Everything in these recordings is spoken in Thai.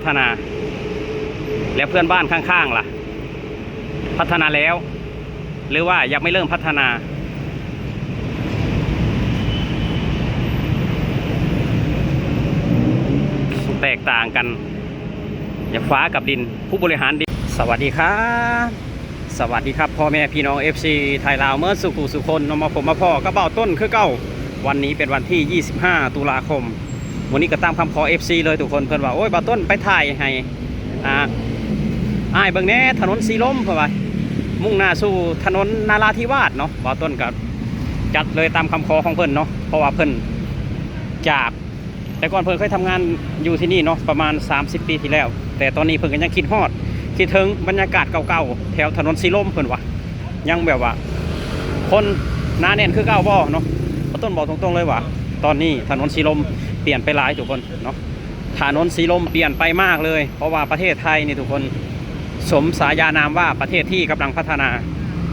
พัฒนา แล้วเพื่อนบ้านข้างๆล่ะ พัฒนาแล้ว หรือว่ายังไม่เริ่มพัฒนา แตกต่างกัน อย่างฟ้ากับดินผู้บริหารดินสวัสดีครับสวัสดีครับพ่อแม่พี่น้อง FC ไทยลาวเมื่อสุขุสุคนนมาผมมาพ่อกระเป๋าต้นคือเก้า วันนี้เป็นวันที่ 25 ตุลาคม วันนี้ก็ตามคำขอ FC เลยทุกคนเพื่อนว่าโอ้ยบาต้นไปถ่ายให้อ่าอ้ายเบิ่งแน่ถนนสีลมเพื่อนว่ามุ่งหน้าสู่ถนนนาราธิวาสเนาะบาต้นก็จัดเลยตามคำขอของเพิ่อนเนาะเพราะว่าเพิ่อนจากแต่ก่อนเพิ่นเคยทำงานอยู่ที่นี่เนาะประมาณ 30 ปีที่แล้ว แต่ตอนนี้เพิ่นก็ยังคิดฮอด คิดถึงบรรยากาศเก่าๆแถวถนนสีลมเพิ่นว่ายังแบบว่า คนหนาแน่นคือเก่าบ่เนาะบ่ต้นบอกตรงๆเลยว่า ตอนนี้ถนนสีลม เปลี่ยนไปหลายทุกคนเนาะถนนสีลมเปลี่ยนไปมากเลย เพราะว่าประเทศไทยนี่ทุกคนสมสายานามว่าประเทศที่กำลังพัฒนา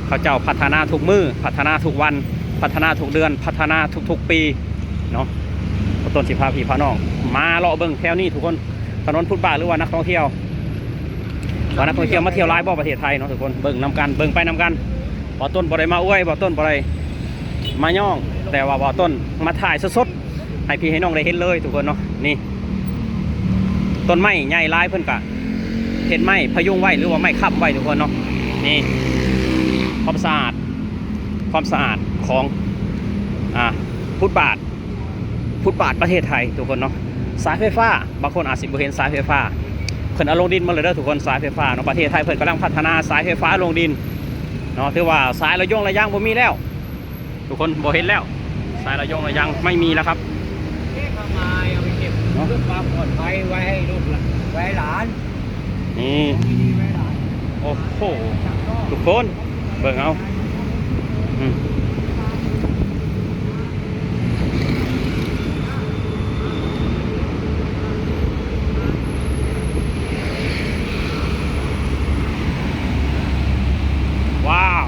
เขาเจ้าพัฒนาทุกมือพัฒนาทุกวัน พัฒนาทุกเดือน พัฒนาทุกๆปีเนาะต้นสิพาพี่พาน้อง มาเลาะเบิ่งแถวนี้ทุกคนถนนพุทธบาทหรือว่านักท่องเที่ยวว่านักท่องเที่ยวมาเที่ยวร้ายบ่ประเทศไทยเนาะทุกคนเบิ่งนำกันเบิ่งไปนำกันบ่ต้นบ่ได้มาอวยบ่ต้นบ่ได้มาย่อง แต่ว่าบ่ต้นมาถ่ายสดๆ ให้พี่ให้น้องได้เห็นเลยทุกคนเนาะนี่ ต้นไม้ใหญ่ร้ายเพิ่อนกะเห็นไม้พยุงไว้หรือว่าไม้ค้ำไว้ทุกคนเนาะนี่ความสะอาดความสะอาดของอ่าพุทธบาทฟุตบาทประเทศไทยทุกคนเนาะสายไฟฟ้าบางคนอาจสิบ่เห็นสายไฟฟ้าเพิ่นเอาลงดินมาเลยเด้อทุกคนสายไฟฟ้าเนาะประเทศไทยเพิ่นกำลังพัฒนาสายไฟฟ้าลงดินเนาะถือว่าสายระยงระยางบ่มีแล้ว ทุกคนบ่เห็นแล้ว สายระยงระยางไม่มีแล้วครับ เก็บมาไม้เอาไป เก็บเพื่อความปลอดภัยไว้ให้ลูกหลานไว้ให้หลานนี่ของดีๆไว้ให้หลานโอ้โหทุกคนเบิ่งเอาอืมว้าว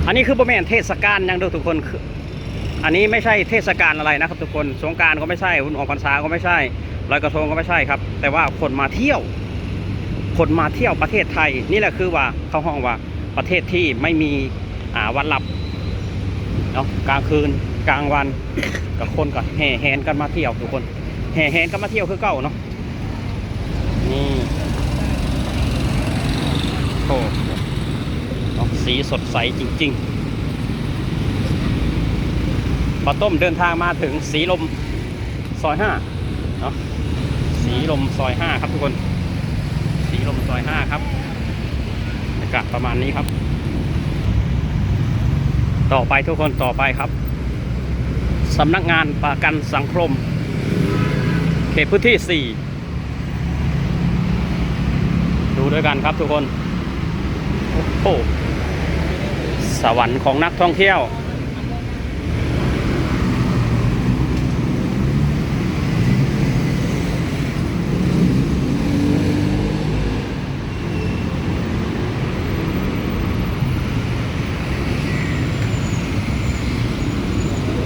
อั นนี้คือประมาณเทศกาลยังดูทุกคนคืออันนี้ไม่ใช่เทศกาลอะไรนะครับ ทุกคนสงการก็ไม่ใช่วุ่นออกพรรษาก็ไม่ใช่ลอยกระทงก็ไม่ใช่ครับ แต่ว่าคนมาเที่ยว คนมาเที่ยวประเทศไทย นี่แหละคือว่าเขาห้องว่าประเทศที่ไม่มีอ่าวันหลับเนาะกลางคืนกลางวันกับคนก็แห่แหนกันมาเที่ยวทุกคนแห่แหนกันมาเที่ยวคือเก่าเนาะนี่โอ้เนาะ สีสดใสจริงๆปลาต้มเดินทางมาถึงสีลมซอยห้าเนาะสีลมซอยห้าครับทุกคน สีลมซอยห้าครับบรรยากาศประมาณนี้ครับ ต่อไปทุกคนต่อไปครับสำนักงานประกันสังคม เขตพื้นที่ 4 ดูด้วยกันครับทุกคน โอ้โห สวรรค์ของนักท่องเที่ยว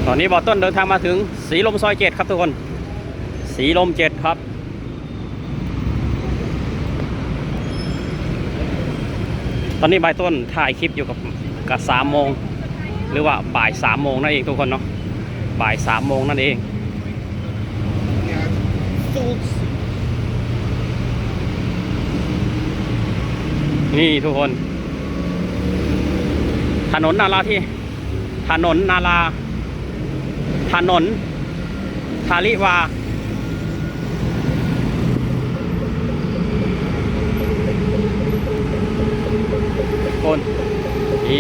ตอนนี้บอต้นเดินทางมาถึงสีลมซอยเจ็ดครับทุกคน สีลมเจ็ดครับตอนนี้ใบต้นถ่ายคลิปอยู่กับ กับสามโมงหรือว่าบ่ายสามโมงนั่นเองทุกคนเนาะบ่ายสามโมงนั่นเองนี่ทุกคน ถนนนาราที่ ถนนนารา ถนนทาริวา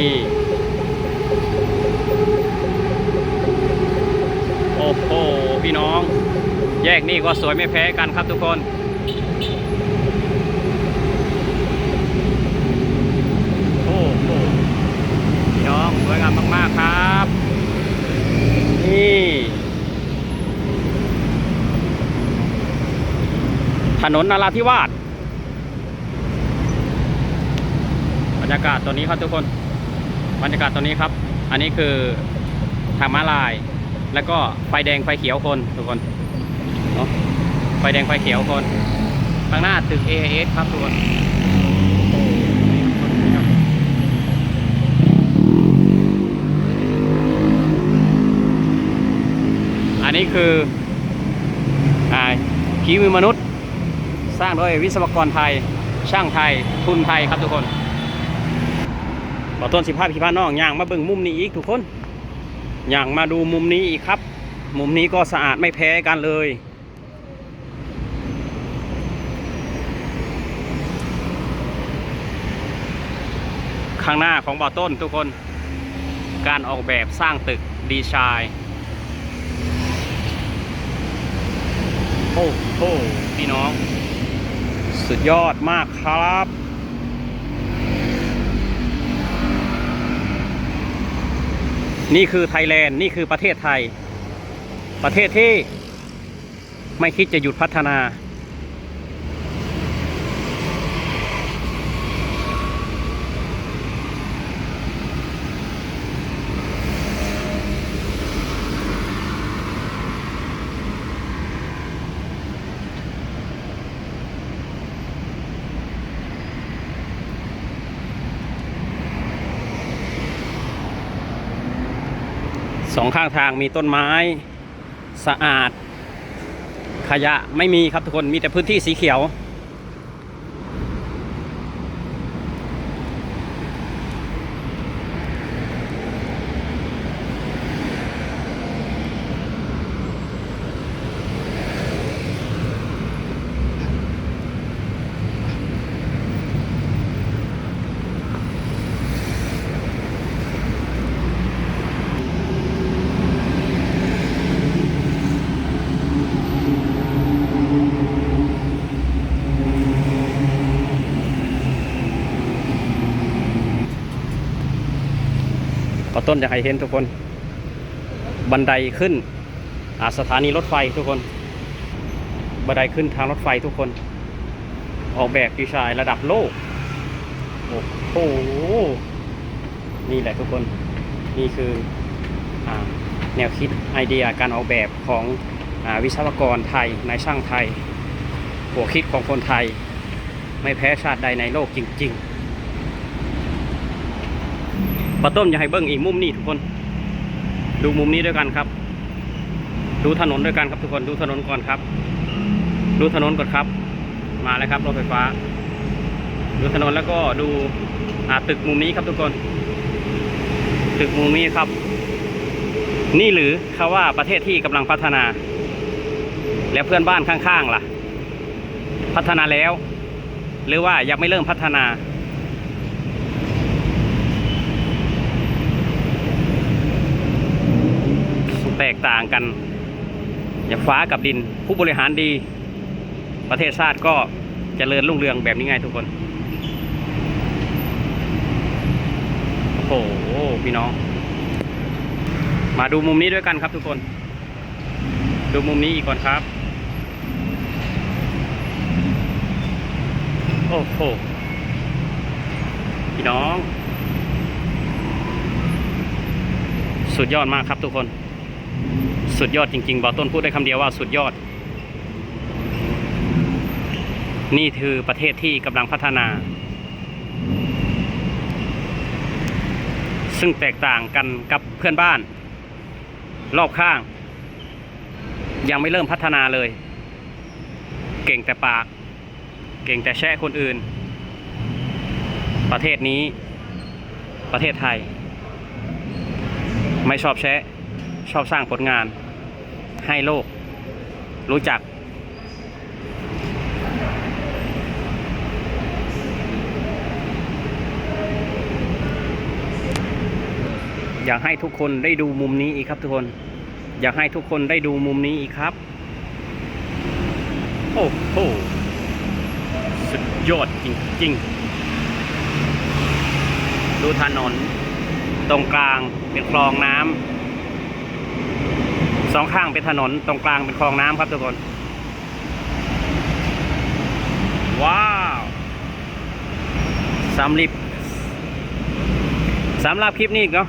ี่โอ้โหพี่น้อง แยกนี่ก็สวยไม่แพ้กันครับทุกคนโอ้โหพี่น้องสวยงามมากๆครับ นี่ถนนนาราธิวาสบรรยากาศตัวนี้ครับทุกคน บรรยากาศตัวนี้ครับ อันนี้คือทางม้าลาย แล้วก็ไฟแดงไฟเขียวคนทุกคนเนาะไฟแดงไฟเขียวคนข้างหน้าตึก AIS ครับทุกคนอันนี้คืออ่าขีมือมนุษย์ สร้างโดยวิศวกรไทย ช่างไทย ทุนไทยครับทุกคน อต้นสิภาพี่พาน้องย่างมาเบิ่งมุมนี้อีกทุกคนย่างมาดูมุมนี้อีกครับ มุมนี้ก็สะอาดไม่แพ้กันเลย ข้างหน้าของบ่อต้นทุกคน การออกแบบสร้างตึกดีไซน์โอ้โหพี่น้อง สุดยอดมากครับ นี่คือไทยแลนด์นี่คือประเทศไทย ประเทศที่ไม่คิดจะหยุดพัฒนา สองข้างทางมีต้นไม้สะอาด ขยะไม่มีครับทุกคนมีแต่พื้นที่สีเขียว ก็ต้นจะให้เห็นทุกคน บันไดขึ้นอาสถานีรถไฟทุกคน บันไดขึ้นทางรถไฟทุกคน ออกแบบดีไซน์ระดับโลก โอ้โห นี่แหละทุกคน นี่คืออแนวคิดไอเดียการออกแบบของอวิศวกรไทยนายช่างไทย หัวคิดของคนไทย ไม่แพ้ชาติใดในโลกจริง ๆ ปลาต้มอยากให้เบิ้งอีกมุมนี้ทุกคน ดูมุมนี้ด้วยกันครับ ดูถนนด้วยกันครับทุกคน ดูถนนก่อนครับ ดูถนนก่อนครับ มาแล้วครับรถไฟฟ้า ดูถนนแล้วก็ดูอ่าตึกมุมนี้ครับทุกคน ตึกมุมนี้ครับ นี่หรือเขาว่าประเทศที่กำลังพัฒนา แล้วเพื่อนบ้านข้างๆล่ะ พัฒนาแล้ว หรือว่ายังไม่เริ่มพัฒนา แต กต่างกัน อย่างฟ้ากับดิน ผู้บริหารดี ประเทศชาติก็จเจริญรุ่งเรืองแบบนี้ไงทุกคนโอ้โหพี่น้อง มาดูมุมนี้ด้วยกันครับทุกคน ดูมุมนี้อีกก่อนครับ โอ้โหพี่น้อง สุดยอดมากครับทุกคน สุดยอดจริงๆบอต้นพูดได้คำเดียวว่าสุดยอด นี่คือประเทศที่กำลังพัฒนา ซึ่งแตกต่างกันกับเพื่อนบ้าน รอบข้าง ยังไม่เริ่มพัฒนาเลย เก่งแต่ปาก เก่งแต่แช่คนอื่น ประเทศนี้ ประเทศไทย ไม่ชอบแชะ ชอบสร้างผลงาน ให้โลก รู้จัก อยากให้ทุกคนได้ดูมุมนี้อีกครับทุกคน อยากให้ทุกคนได้ดูมุมนี้อีกครับ โอ้โหสุดยอดจริงๆ ดูถนนตรงกลางเป็นคลองน้ำ สองข้างเป็นถนนตรงกลางเป็นคลองน้ำครับทุกคน ว้าวสำหรับสำหรับคลิปนี้เนาะ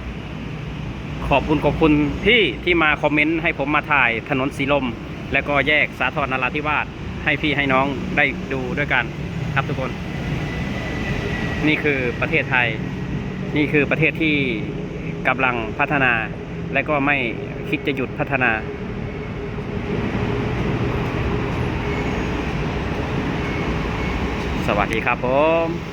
ขอบคุณขอบคุณพี่ที่มาคอมเมนต์ให้ผมมาถ่ายถนนสีลม และก็แยกสาทรนราธิวาสให้พี่ให้น้องได้ดูด้วยกันครับทุกคน นี่คือประเทศไทย นี่คือประเทศที่กำลังพัฒนาและก็ไม่ คิดจะหยุดพัฒนาสวัสดีครับผม